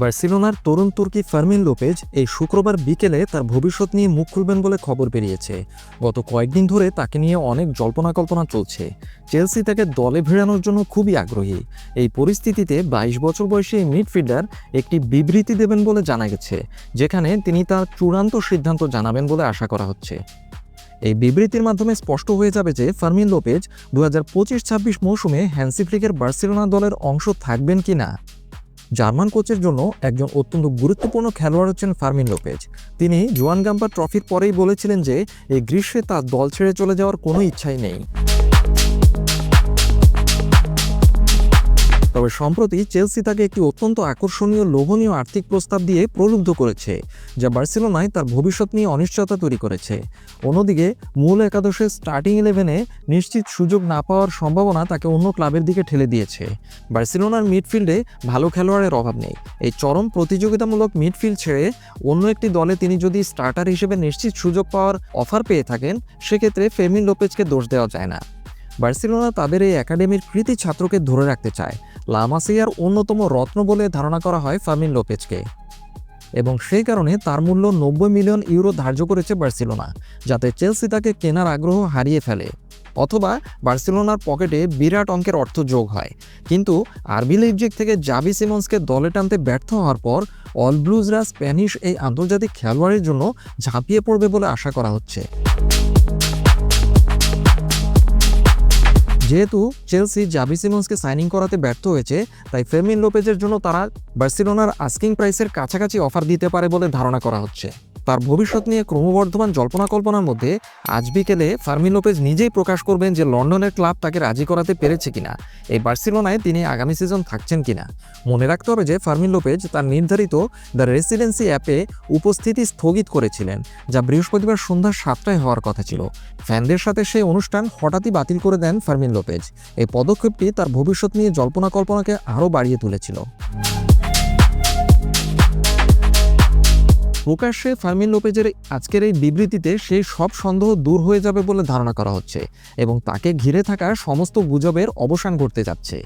বার্সেলোনার তরুণ তুর্কি Fermin Lopez এই শুক্রবার বিকেলে তার ভবিষ্যৎ নিয়ে মুখ খুলবেন বলে খবর বেরিয়েছে। গত কয়েকদিন ধরে তাকে নিয়ে অনেক জল্পনা কল্পনা চলছে। চেলসি তাকে দলে ভেড়ানোর জন্য খুবই আগ্রহী। এই পরিস্থিতিতে বাইশ বছর বয়সী এই মিডফিল্ডার একটি বিবৃতি দেবেন বলে জানা গেছে, যেখানে তিনি তার চূড়ান্ত সিদ্ধান্ত জানাবেন বলে আশা করা হচ্ছে। এই বিবৃতির মাধ্যমে স্পষ্ট হয়ে যাবে যে ফার্মিন লোপেজ দু হাজার পঁচিশ ছাব্বিশ মৌসুমে হ্যান্সি ফ্লিকের বার্সেলোনা দলের অংশ থাকবেন কি না জার্মান কোচের জন্য একজন অত্যন্ত গুরুত্বপূর্ণ খেলোয়াড় হচ্ছেন ফার্মিন লোপেজ। তিনি জুয়ান গাম্পা ট্রফির পরেই বলেছিলেন যে, এই গ্রীষ্মে তার দল ছেড়ে চলে যাওয়ার কোনো ইচ্ছাই নেই। তবে সম্প্রতি চেলসি তাকে একটি অত্যন্ত আকর্ষণীয়, লোভনীয় আর্থিক প্রস্তাব দিয়ে প্রলুব্ধ করেছে, যা বার্সেলোনায় তার ভবিষ্যৎ নিয়ে অনিশ্চয়তা তৈরি করেছে। অন্যদিকে, মূল একাদশের স্টার্টিং ইলেভেনে নিশ্চিত সুযোগ না পাওয়ার সম্ভাবনা তাকে অন্য ক্লাবের দিকে ঠেলে দিয়েছে। বার্সেলোনার মিডফিল্ডে ভালো খেলোয়াড়ের অভাব নেই। এই চরম প্রতিযোগিতামূলক মিডফিল্ড ছেড়ে অন্য একটি দলে তিনি যদি স্টার্টার হিসেবে নিশ্চিত সুযোগ পাওয়ার অফার পেয়ে থাকেন, সেক্ষেত্রে ফেমিন লোপেজকে দোষ দেওয়া যায় না। বার্সেলোনা তাদের এই একাডেমির কৃতি ছাত্রকে ধরে রাখতে চায় লামাসিয়ার অন্যতম রত্ন বলে ধারণা করা হয় ফার্মিন লোপেজকে। এবং সেই কারণে তার মূল্য নব্বই মিলিয়ন ইউরো ধার্য করেছে বার্সেলোনা, যাতে চেলসি তাকে কেনার আগ্রহ হারিয়ে ফেলে। অথবা বার্সেলোনার পকেটে বিরাট অঙ্কের অর্থ যোগ হয়। কিন্তু আরবি লিপজিক থেকে জাবি সিমন্সকে দলে টানতে ব্যর্থ হওয়ার পর অল ব্লুজরা স্প্যানিশ এই আন্তর্জাতিক খেলোয়াড়ের জন্য ঝাঁপিয়ে পড়বে বলে আশা করা হচ্ছে। যেহেতু চেলসি জাবি সিমন্সকে সাইনিং করাতে ব্যর্থ হয়েছে, তাই ফেমিন লোপেজের জন্য তারা বার্সিলোনার আস্কিং প্রাইসের কাছাকাছি অফার দিতে পারে বলে ধারণা করা হচ্ছে। তার ভবিষ্যৎ নিয়ে ক্রমবর্ধমান জল্পনা কল্পনার মধ্যে আজ বিকেলে ফার্মিন লোপেজ নিজেই প্রকাশ করবেন যে লন্ডনের ক্লাব তাকে রাজি করাতে পেরেছে কিনা। এই বার্সেলোনায় তিনি আগামী সিজন থাকছেন কিনা। মনে রাখতে হবে যে ফার্মিন লোপেজ তার নির্ধারিত দ্য রেসিডেন্সি অ্যাপে উপস্থিতি স্থগিত করেছিলেন, যা বৃহস্পতিবার সন্ধ্যা সাতটায় হওয়ার কথা ছিল। ফ্যানদের সাথে সেই অনুষ্ঠান হঠাৎই বাতিল করে দেন ফার্মিন লোপেজ। এই পদক্ষেপটি তার ভবিষ্যৎ নিয়ে জল্পনা কল্পনাকে আরও বাড়িয়ে তুলেছিল। প্রকাশ্যে ফার্মিন লোপেজের আজকের এই বিবৃতিতে সেই সব সন্দেহ দূর হয়ে যাবে বলে ধারণা করা হচ্ছে এবং তাকে ঘিরে থাকা সমস্ত গুজবের অবসান ঘটতে যাচ্ছে।